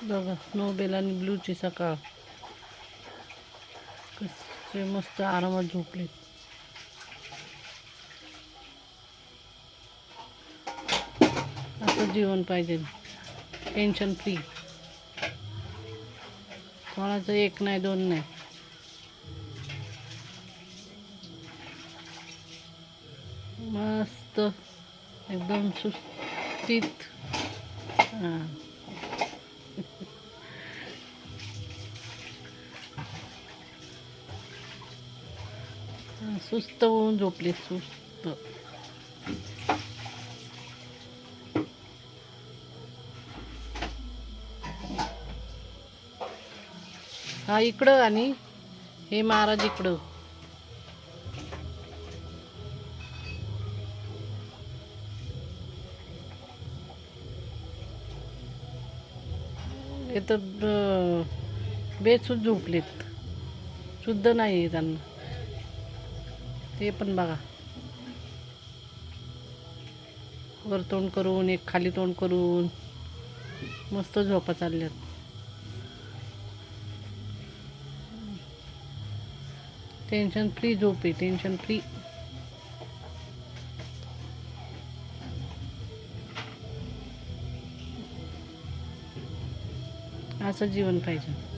बघा नोबेल आणि ब्लूची सकाळ. कसे मस्त आरामात झोपले असं जीवन पाहिजे. टेन्शन फ्री कोणाचं एक नाही दोन नाही. मस्त. एकदम सुस्थित. हां. सुस्त होऊन झोपले सुस्त. हा इकडं आणि हे महाराज इकडं. हे तर ब- झोपलेत. शुद्ध नाही आहे त्यांना. ते पण बघा. वर तोंड करून एक खाली तोंड करून मस्त झोपा चालल्यात. टेन्शन फ्री झोप आहे टेन्शन फ्री असं जीवन पाहिजे.